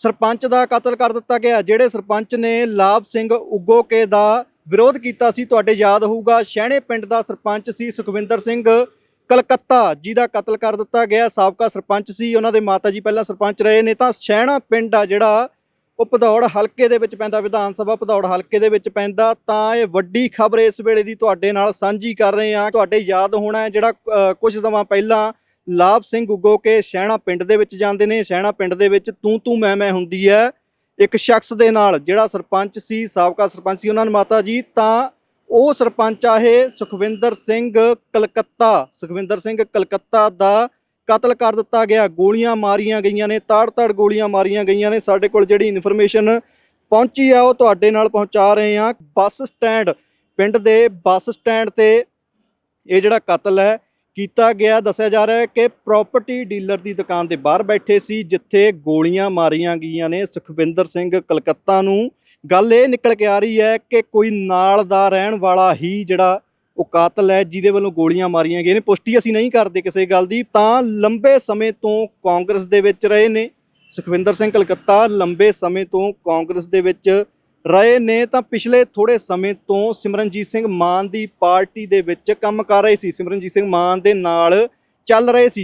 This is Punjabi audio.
ਸਰਪੰਚ ਦਾ ਕਤਲ ਕਰ ਦਿੱਤਾ ਗਿਆ। ਜਿਹੜੇ ਸਰਪੰਚ ਨੇ ਲਾਭ ਸਿੰਘ ਉਗੋਕੇ ਦਾ ਵਿਰੋਧ ਕੀਤਾ ਸੀ ਤੁਹਾਡੇ ਯਾਦ ਹੋਊਗਾ ਸ਼ਹਿਣੇ ਪਿੰਡ ਦਾ ਸਰਪੰਚ ਸੀ ਸੁਖਵਿੰਦਰ ਸਿੰਘ। ਕਲਕੱਤਾ ਜਿਹਦਾ ਕਤਲ ਕਰ ਦਿੱਤਾ ਗਿਆ। ਸਾਬਕਾ ਸਰਪੰਚ ਸੀ ਉਹਨਾਂ ਦੇ ਮਾਤਾ ਜੀ ਪਹਿਲਾਂ ਸਰਪੰਚ ਰਹੇ ਨੇ। ਤਾਂ ਸ਼ਹਿਣਾ ਪਿੰਡ ਆ ਜਿਹੜਾ ਉਹ ਭਦੌੜ ਹਲਕੇ ਦੇ ਵਿੱਚ ਪੈਂਦਾ ਵਿਧਾਨ ਸਭਾ ਭਦੌੜ ਹਲਕੇ ਦੇ ਵਿੱਚ ਪੈਂਦਾ। ਤਾਂ ਇਹ ਵੱਡੀ ਖਬਰ ਇਸ ਵੇਲੇ ਦੀ ਤੁਹਾਡੇ ਨਾਲ ਸਾਂਝੀ ਕਰ ਰਹੇ ਹਾਂ। ਤੁਹਾਡੇ ਯਾਦ ਹੋਣਾ ਜਿਹੜਾ ਅ, ਕੁਝ ਸਮਾਂ ਪਹਿਲਾਂ ਲਾਭ ਸਿੰਘ ਉਗੋ ਕੇ ਸ਼ਹਿਣਾ ਪਿੰਡ ਦੇ ਵਿੱਚ ਜਾਂਦੇ ਨੇ। ਸ਼ਹਿਣਾ ਪਿੰਡ ਦੇ ਵਿੱਚ ਤੂੰ ਤੂੰ ਮੈਂ ਮੈਂ ਹੁੰਦੀ ਹੈ ਇੱਕ ਸ਼ਖਸ ਦੇ ਨਾਲ ਜਿਹੜਾ ਸਰਪੰਚ ਸੀ, ਸਾਬਕਾ ਸਰਪੰਚ ਸੀ ਉਹਨਾਂ ਨੇ ਮਾਤਾ ਜੀ, ਤਾਂ ਉਹ ਸਰਪੰਚ ਆ ਇਹ ਸੁਖਵਿੰਦਰ ਸਿੰਘ ਕਲਕੱਤਾ। ਸੁਖਵਿੰਦਰ ਸਿੰਘ ਕਲਕੱਤਾ ਦਾ ਕਤਲ ਕਰ ਦਿੱਤਾ ਗਿਆ। ਗੋਲੀਆਂ ਮਾਰੀਆਂ ਗਈਆਂ ਨੇ, ਤਾੜ-ਤਾੜ ਗੋਲੀਆਂ ਮਾਰੀਆਂ ਗਈਆਂ ਨੇ। ਸਾਡੇ ਕੋਲ ਜਿਹੜੀ ਇਨਫੋਰਮੇਸ਼ਨ ਪਹੁੰਚੀ ਆ, ਉਹ ਤੁਹਾਡੇ ਨਾਲ ਪਹੁੰਚਾ ਰਹੇ ਹਾਂ ਬੱਸ ਸਟੈਂਡ, ਪਿੰਡ ਦੇ ਬੱਸ ਸਟੈਂਡ ਤੇ ਇਹ ਜਿਹੜਾ ਕਤਲ ਹੈ ਕੀਤਾ ਗਿਆ। ਦੱਸਿਆ ਜਾ ਰਿਹਾ ਹੈ ਕਿ ਪ੍ਰਾਪਰਟੀ ਡੀਲਰ ਦੀ ਦੁਕਾਨ ਦੇ ਬਾਹਰ ਬੈਠੇ ਸੀ, ਜਿੱਥੇ ਗੋਲੀਆਂ ਮਾਰੀਆਂ ਗਈਆਂ ਨੇ। ਸੁਖਵਿੰਦਰ ਸਿੰਘ ਕਲਕੱਤਾ ਨੂੰ ਗੱਲ ਇਹ ਨਿਕਲ ਕੇ ਆ ਰਹੀ ਹੈ ਕਿ ਕੋਈ ਨਾਲ ਦਾ ਰਹਿਣ ਵਾਲਾ ਹੀ ਜਿਹੜਾ ਉਹ ਕਾਤਲ ਹੈ, ਜਿਹਦੇ ਵੱਲੋਂ ਗੋਲੀਆਂ ਮਾਰੀਆਂ ਗਈਆਂ ਨੇ। ਪੁਸ਼ਟੀ ਅਸੀਂ ਨਹੀਂ ਕਰਦੇ ਕਿਸੇ ਗੱਲ ਦੀ। ਤਾਂ ਲੰਬੇ ਸਮੇਂ ਤੋਂ ਕਾਂਗਰਸ ਦੇ ਵਿੱਚ ਰਹੇ ਨੇ। ਸੁਖਵਿੰਦਰ ਸਿੰਘ ਕਲਕੱਤਾ ਲੰਬੇ ਸਮੇਂ ਤੋਂ ਕਾਂਗਰਸ ਦੇ ਵਿੱਚ ਰਹੇ ਨੇ ਤਾਂ ਪਿਛਲੇ ਥੋੜੇ ਸਮੇਂ ਤੋਂ ਸਿਮਰਨਜੀਤ ਸਿੰਘ ਮਾਨ ਦੀ ਪਾਰਟੀ ਦੇ ਵਿੱਚ ਕੰਮ ਕਰ ਰਹੇ ਸੀ। ਸਿਮਰਨਜੀਤ ਸਿੰਘ ਮਾਨ ਦੇ ਨਾਲ ਚੱਲ ਰਹੇ ਸੀ।